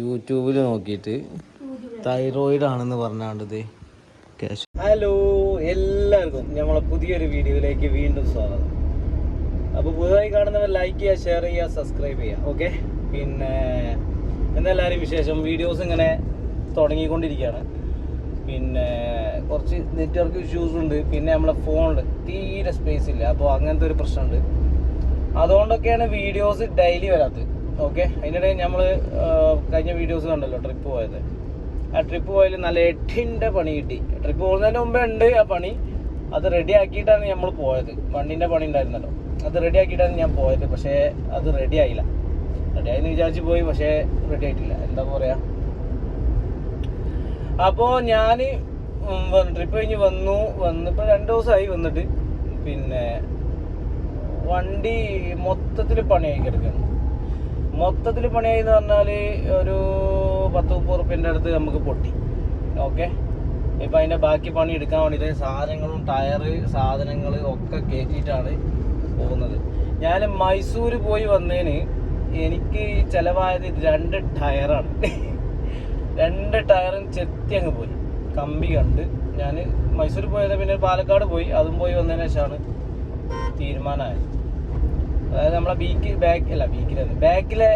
യൂട്യൂബിൽ നോക്കിയിട്ട് തൈറോയിഡ് ആണെന്ന് പറഞ്ഞാണ്ടത് ഹലോ എല്ലാവർക്കും നമ്മളെ പുതിയൊരു വീഡിയോയിലേക്ക് വീണ്ടും സ്വാഗതം. അപ്പോൾ പുതുതായി കാണുന്നവർ ലൈക്ക് ചെയ്യുക ഷെയർ ചെയ്യുക സബ്സ്ക്രൈബ് ചെയ്യുക ഓക്കെ പിന്നെ എന്തെല്ലാവരും വിശേഷം? വീഡിയോസ് ഇങ്ങനെ തുടങ്ങിക്കൊണ്ടിരിക്കുകയാണ്. പിന്നെ കുറച്ച് നെറ്റ്വർക്ക് ഇഷ്യൂസ് ഉണ്ട്. പിന്നെ നമ്മളെ ഫോണിൽ തീരെ സ്പേസ് ഇല്ല. അപ്പോൾ അങ്ങനത്തെ ഒരു പ്രശ്നമുണ്ട്. അതുകൊണ്ടൊക്കെയാണ് വീഡിയോസ് ഡെയിലി വരാത്തത്. ഓക്കെ അതിനിടെ നമ്മൾ കഴിഞ്ഞ വീഡിയോസ് കണ്ടല്ലോ ട്രിപ്പ് പോയത്. ആ ട്രിപ്പ് പോയതിൽ നല്ല എട്ടിന്റെ പണി കിട്ടി. ട്രിപ്പ് പോകുന്നതിന് മുമ്പേ ഉണ്ട് ആ പണി. അത് റെഡി ആക്കിയിട്ടാണ് നമ്മൾ പോയത്. മണ്ണിന്റെ പണി ഉണ്ടായിരുന്നല്ലോ. അത് റെഡി ആക്കിയിട്ടാണ് ഞാൻ പോയത്. പക്ഷേ അത് റെഡി ആയില്ല. റെഡി ആയെന്ന് വിചാരിച്ച് പോയി പക്ഷേ റെഡി ആയിട്ടില്ല. എന്താ പറയുക അപ്പോൾ ഞാൻ ട്രിപ്പ് കഴിഞ്ഞ് വന്നു. വന്നിപ്പോൾ രണ്ട് ദിവസമായി വന്നിട്ട്. പിന്നെ വണ്ടി മൊത്തത്തിൽ പണിയായി കിടക്കുകയാണ് മൊത്തത്തിൽ പണിയായി എന്ന് പറഞ്ഞാൽ ഒരു പത്ത് മുപ്പത് റുപ്യന്റെ അടുത്ത് നമുക്ക് പൊട്ടി. ഓക്കെ? ഇപ്പം അതിന്റെ ബാക്കി പണി എടുക്കാൻ വേണ്ടിയിട്ട് സാധനങ്ങളും ടയറ് സാധനങ്ങൾ ഒക്കെ കയറ്റിയിട്ടാണ് പോകുന്നത്. ഞാൻ മൈസൂർ പോയി വന്നതിന് എനിക്ക് ചിലവായത് രണ്ട് ടയറാണ്. രണ്ട് ടയറും ചെത്തി അങ്ങ് പോയി. കമ്പി കണ്ട് ഞാൻ മൈസൂർ പോയത് പിന്നെ പാലക്കാട് പോയി. അതും പോയി വന്നതിന് ശേഷമാണ് തീരുമാനമായത്. അതായത് നമ്മളെ ബീക്ക് ബാക്ക് അല്ല ബീക്കിലല്ല ബാക്കിലെ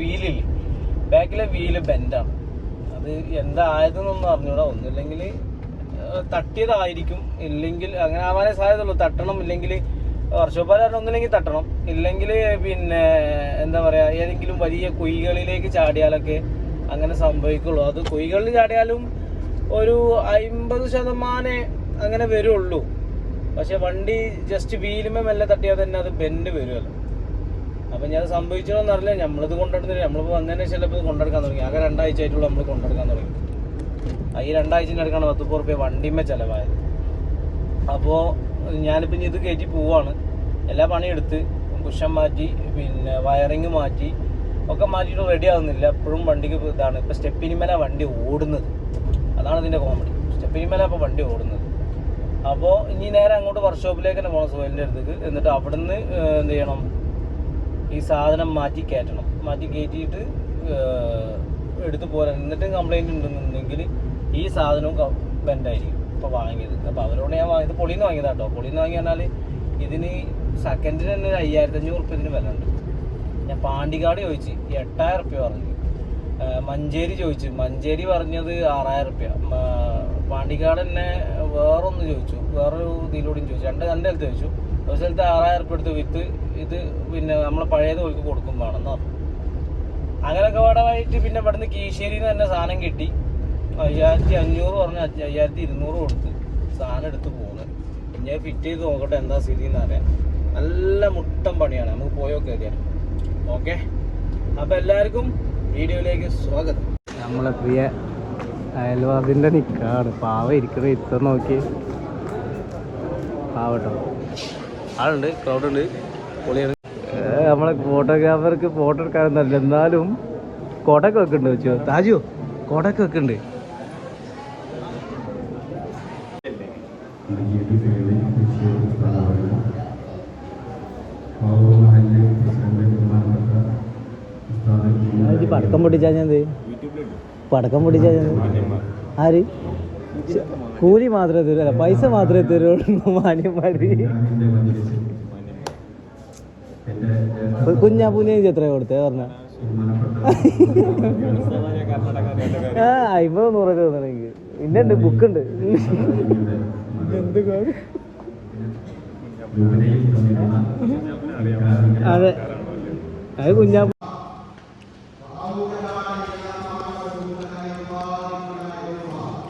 വീലില്ലേ ബാക്കിലെ വീൽ ബെൻഡാണ് അത് എന്തായതെന്നൊന്നും അറിഞ്ഞൂടാ. ഒന്നുമില്ലെങ്കിൽ തട്ടിയതായിരിക്കും. ഇല്ലെങ്കിൽ അങ്ങനെ ആവാനേ സാധ്യതയുള്ളൂ. തട്ടണം ഇല്ലെങ്കിൽ വർഷോപ്പാൽ കാരണം ഒന്നില്ലെങ്കിൽ തട്ടണം. ഇല്ലെങ്കിൽ പിന്നെ എന്താ പറയുക ഏതെങ്കിലും വലിയ കുയികളിലേക്ക് ചാടിയാലൊക്കെ അങ്ങനെ സംഭവിക്കുള്ളൂ. അത് കുഴികളിൽ ചാടിയാലും ഒരു അമ്പത് ശതമാനേ അങ്ങനെ വരുള്ളൂ. പക്ഷെ വണ്ടി ജസ്റ്റ് വീലുമേ മെല്ലെ തട്ടിയാൽ തന്നെ അത് ബെൻഡ് വരുമല്ലോ അപ്പം ഞാൻ സംഭവിച്ചോന്ന് അറിയില്ല. നമ്മളിത് കൊണ്ടെടുത്തില്ല. നമ്മളിപ്പോൾ വന്നതിന് ശേഷം ഇത് കൊണ്ടെടുക്കാൻ തുടങ്ങി. ആകെ രണ്ടാഴ്ച ആയിട്ടുള്ള നമ്മൾ കൊണ്ടെടുക്കാൻ തുടങ്ങി. ഈ രണ്ടാഴ്ചന്റെ അടുക്കാണ് പത്ത് റുപ്യ വണ്ടിമേ ചിലവായത്. അപ്പോൾ ഞാനിപ്പോൾ ഇനി ഇത് കയറ്റി പോവാണ്. എല്ലാ പണിയെടുത്ത് കുഷൻ മാറ്റി പിന്നെ വയറിങ് മാറ്റി ഒക്കെ മാറ്റിയിട്ട് റെഡി ആവുന്നില്ല. എപ്പോഴും വണ്ടിക്ക് ഇതാണ്. ഇപ്പോൾ സ്റ്റെപ്പിനിമേല വണ്ടി ഓടുന്നത്. അതാണ് ഇതിന്റെ കോമഡി സ്റ്റെപ്പിനിമേല അപ്പോൾ വണ്ടി ഓടുന്നത്. അപ്പോൾ ഇനി നേരെ അങ്ങോട്ട് വർക്ക്ഷോപ്പിലേക്ക് തന്നെ പോകണം സുഹേലിന്റെ അടുത്തേക്ക്. എന്നിട്ട് അവിടുന്ന് എന്ത് ചെയ്യണം? ഈ സാധനം മാറ്റി കയറ്റണം. മാറ്റി കയറ്റിയിട്ട് എടുത്തു പോരാൻ എന്നിട്ടും കംപ്ലൈന്റ് ഉണ്ടെന്നുണ്ടെങ്കിൽ ഈ സാധനവും ബെൻഡായിരിക്കും ഇപ്പോൾ വാങ്ങിയത്. അപ്പോൾ അവരോട് ഞാൻ വാങ്ങിയത് പൊളിയിൽ നിന്ന് വാങ്ങിയതാ കേട്ടോ പൊളിയിൽ നിന്ന് വാങ്ങി പറഞ്ഞാൽ ഇതിന് സെക്കൻഡിന് തന്നെ ഒരു അയ്യായിരത്തി അഞ്ഞൂറ് വില ഉണ്ട്. ഞാൻ പാണ്ടിക്കാട് ചോദിച്ച്. എട്ടായിരം റുപ്യ പറഞ്ഞു. മഞ്ചേരി ചോദിച്ചു. മഞ്ചേരി പറഞ്ഞത് ആറായിരം റുപ്യ പാണ്ടിക്കാട് തന്നെ വേറൊന്ന് ചോദിച്ചു. വേറൊരു ഇതിലൂടെയും ചോദിച്ചു. രണ്ട് രണ്ട് ചോദിച്ചു. ഒരു സ്ഥലത്ത് ആറായിരം വിത്ത് ഇത് പിന്നെ നമ്മൾ പഴയത് ഓർക്ക് കൊടുക്കും വേണമെന്ന് പറഞ്ഞു. അങ്ങനെയൊക്കെ പാടമായിട്ട് പിന്നെ ഇവിടുന്ന് കീശേരിയിൽ നിന്ന് തന്നെ സാധനം കിട്ടി. അയ്യായിരത്തി അഞ്ഞൂറ് പറഞ്ഞ് അയ്യ- അയ്യായിരത്തി ഇരുന്നൂറ് കൊടുത്ത് സാധനം എടുത്ത് പോകുന്നത് പിന്നെ ഫിറ്റ് ചെയ്ത് നോക്കട്ടെ എന്താ സ്ഥിതി എന്ന് അറിയാം നല്ല മുട്ടം പണിയാണ്. നമുക്ക് പോയൊക്കെ അറിയാം ഓക്കെ? അപ്പം എല്ലാവർക്കും വീഡിയോയിലേക്ക് സ്വാഗതം. നമ്മളെ പ്രിയ അയൽവാദിന്റെ നിൽക്കാണ് പാവ ഇരിക്കണ ഇത്ര നോക്കി. പാവട്ടോ ആളുണ്ട് ക്രൗഡ് ഉണ്ട്. പൊളിയാണ്. നമ്മളെ ഫോട്ടോഗ്രാഫർക്ക് ഫോട്ടോ എടുക്കാനൊന്നല്ല എന്നാലും കോട്ടൊക്കെ വെക്കുന്നുണ്ട് വെച്ചോ. താജു കോട്ടൊക്കെ വെക്കുന്നുണ്ട്. പടക്കം പൊട്ടിച്ചാ ഞാൻ പടക്കം പൊട്ടിച്ചാ ഞാൻ ആര്? കൂലി മാത്രമേ തരൂ അല്ല പൈസ മാത്രമേ തരുള്ളൂ മാന്യന്മാര് കുഞ്ഞാ പൂഞ്ഞ എത്ര കൊടുത്തേ? പറഞ്ഞ. ആ അമ്പത് നൂറൊക്കെ തന്നെ എനിക്ക് പിന്നെ ഉണ്ട് ബുക്ക് ഉണ്ട് അതെ. അത് കുഞ്ഞാ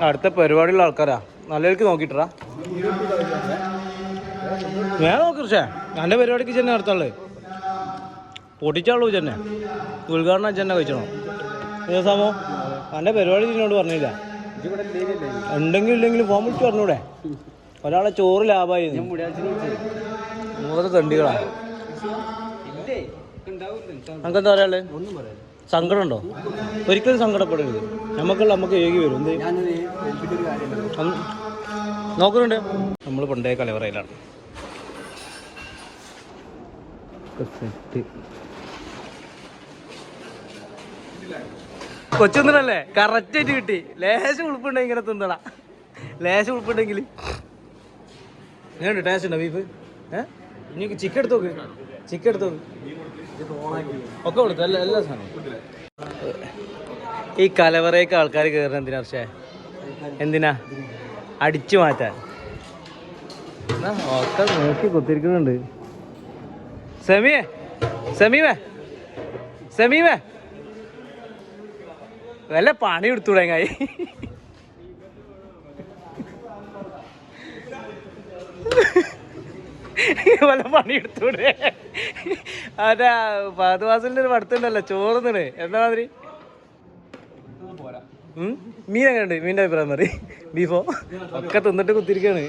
അടുത്ത പരിപാടിയുള്ള ആൾക്കാരാ. നല്ലവർക്ക് നോക്കിട്ടാ ഞാൻ നോക്കിച്ചേ എന്റെ പരിപാടിക്ക് ചെന്നെ നടത്തുള്ളു പൊട്ടിച്ചാളൂ ചെന്നെ ഉദ്ഘാടനം ചെന്നെ കഴിച്ചണോ ദിവസമോ എന്റെ പരിപാടി എന്നോട് പറഞ്ഞില്ല. ഉണ്ടെങ്കിൽ ഇല്ലെങ്കിലും ഫോൺ വിളിച്ച് പറഞ്ഞൂടെ. ഒരാളെ ചോറ് ലാഭമായി മൂന്ന് തണ്ടികളാ. നമുക്കെന്താ ഒന്നും സങ്കടം ഉണ്ടോ ഒരിക്കലും സങ്കടപ്പെടരുത്. നമുക്കുള്ള നമുക്ക് ഏകി വരും. എന്ത്? നോക്കുന്നുണ്ട് നമ്മൾ പണ്ടേ കലവറയിലാണ്. സെറ്റ് കൊച്ചുന്നല്ലേ കറക്റ്റ് ആയിട്ട് കിട്ടി. ലേശം ഉൾപ്പുണ്ടെങ്കിൽ ഇങ്ങനെ തിന്നടാ. ലേശം ഉൾപ്പുണ്ടെങ്കിൽ എങ്ങനെയുണ്ട് ടേസ്റ്റ് ഉണ്ടോ ബീഫ് ഏഹ് ഇനി ചിക്കൻ എടുത്ത് നോക്ക്. ചിക്കൻ എടുത്ത് നോക്ക്. ഒക്കെ കൊടുത്തു എല്ലാ എല്ലാ സാധനവും. ഈ കലവറയൊക്കെ ആൾക്കാർ കയറുന്ന എന്തിനാ പക്ഷേ? എന്തിനാ? അടിച്ചു മാറ്റാൻ. ഒക്കെ നോക്കി കുത്തിരിക്കുന്നുണ്ട്. സെമിയേ സെമീമേ സെമീമേ വല്ല പണി എടുത്തൂടെ വല്ല പണി എടുത്തൂടെ? അതാ പാതുവാസലിന്റെ ഒരു പടത്തുണ്ടല്ലോ ചോറുന്നിട് എന്താ മാതിരി? മീൻ എങ്ങനെയുണ്ട്? മീന്റെ അഭിപ്രായം മതി ബീഫോ? ഒക്കെ തിന്നിട്ട് കുത്തിരിക്കാണ്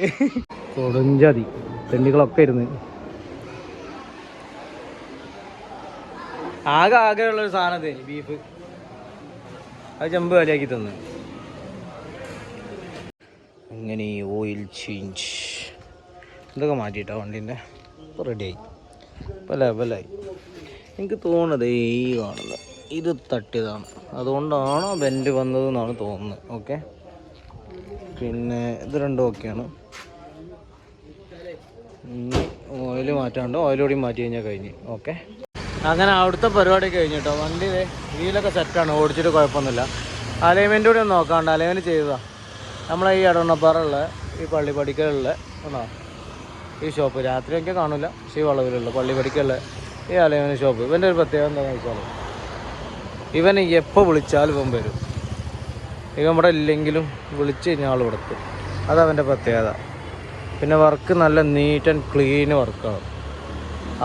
കൊടുഞ്ചതി. തെണ്ടികളൊക്കെ ഇരുന്ന്. ആകെ ആകെ സാധനം സാധനത്തെ ബീഫ്. അത് ചെമ്പ് വലിയാക്കി തന്നു. അങ്ങനെ ഓയിൽ ചേഞ്ച്. ഇതൊക്കെ മാറ്റിയിട്ടാ വണ്ടീന്റെ റെഡിയായി ഇപ്പോൾ പല. എനിക്ക് തോന്നുന്നത് ഈ കാണുന്നത് ഇത് തട്ടിയതാണ്. അതുകൊണ്ടാണ് ബെൻഡ് വന്നതെന്നാണ് തോന്നുന്നത്. ഓക്കെ. പിന്നെ ഇത് രണ്ടും ഓക്കെയാണ്. ഓയിൽ മാറ്റാണ്ട് ഓയിൽ കൂടി മാറ്റി കഴിഞ്ഞാൽ കഴിഞ്ഞ്. ഓക്കെ. അങ്ങനെ അവിടുത്തെ പരിപാടി കഴിഞ്ഞു കേട്ടോ വണ്ടി വീലൊക്കെ സെറ്റാണ് ഓടിച്ചിട്ട് കുഴപ്പമൊന്നുമില്ല. അലൈൻമെന്റ് കൂടി ഒന്ന് നോക്കാണ്ട്. അലൈൻമെന്റ് ചെയ്തതാണ് നമ്മളെ ഈ എടവണ്ണപ്പാറുള്ള ഈ പള്ളിപ്പടിക്കലുള്ള ആണോ? ഈ ഷോപ്പ് രാത്രിയൊക്കെ കാണില്ല പക്ഷേ ഈ വളവിലുള്ള പള്ളിപ്പടിക്കുള്ള ഈ അലയോന ഷോപ്പ് ഇവന്റെ ഒരു പ്രത്യേകത എന്താണെന്ന് വെച്ചാൽ ഇവനെ എപ്പോൾ വിളിച്ചാലും ഇവൻ വരും. ഇവൻ ഇവിടെ ഇല്ലെങ്കിലും വിളിച്ച് കഴിഞ്ഞാൽ ആൾ ഇവിടെ എത്തും. അതവന്റെ പ്രത്യേകത. പിന്നെ വർക്ക് നല്ല നീറ്റ് ആൻഡ് ക്ലീൻ വർക്കാണ്.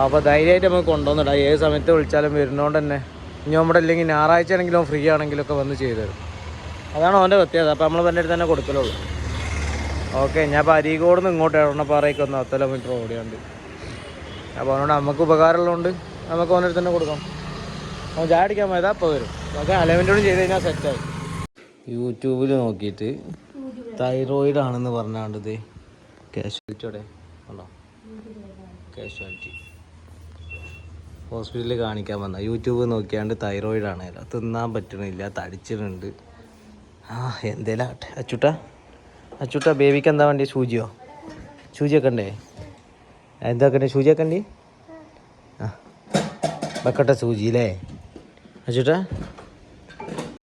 അപ്പോൾ ധൈര്യമായിട്ട് നമുക്ക് കൊണ്ടുവന്നിടാം. ഏത് സമയത്ത് വിളിച്ചാലും വരുന്നതുകൊണ്ട് തന്നെ ഇനി നമ്മുടെ ഇല്ലെങ്കിൽ ഞായറാഴ്ച ആണെങ്കിലും ഫ്രീ ആണെങ്കിലും ഒക്കെ വന്ന് ചെയ്തു തരും. അതാണ് അവന്റെ പ്രത്യേകത. അപ്പോൾ നമ്മൾ എന്റെ അടുത്ത് തന്നെ കൊടുക്കലുള്ളൂ. ഓക്കെ ഞാൻ അരീക്കോട് നിന്ന് ഇങ്ങോട്ട് എറണപ്പാറയ്ക്ക് ഒന്ന് പത്ത് കിലോമീറ്റർ ഓടിയുണ്ട്. അപ്പോൾ അതുകൊണ്ട് നമുക്ക് ഉപകാരമുള്ളതുകൊണ്ട് നമുക്ക് ഓനൊരു തന്നെ കൊടുക്കാം. അവൻ ചായ അടിക്കാൻ പോയതാ അപ്പോൾ വരും. ഓക്കെ അലവന്റോടും ചെയ്ത് കഴിഞ്ഞാൽ സെറ്റായി യൂട്യൂബിൽ നോക്കിയിട്ട് തൈറോയിഡ് ആണെന്ന് പറഞ്ഞാണ്ടത് കാഷ്വാലിറ്റിയോടെ ഉണ്ടോ? കാഷ്വാലിറ്റി ഹോസ്പിറ്റലിൽ കാണിക്കാൻ വന്ന. യൂട്യൂബ് നോക്കിയാണ്ട് തൈറോയിഡ് ആണ്. തിന്നാൻ പറ്റണില്ല തടിച്ചിട്ടുണ്ട്. ആ എന്തേലും അച്ചുട്ടാ. അച്ചുട്ടാ ബേബിക്ക് എന്താ വേണ്ടി? സൂചിയോ? സൂചിയൊക്കെ ഉണ്ടേ എന്താക്കണ്ടേ സൂചിയൊക്കെ ഉണ്ട് ആ വെക്കട്ടെ സൂചി അല്ലേ അച്ചുട്ടാ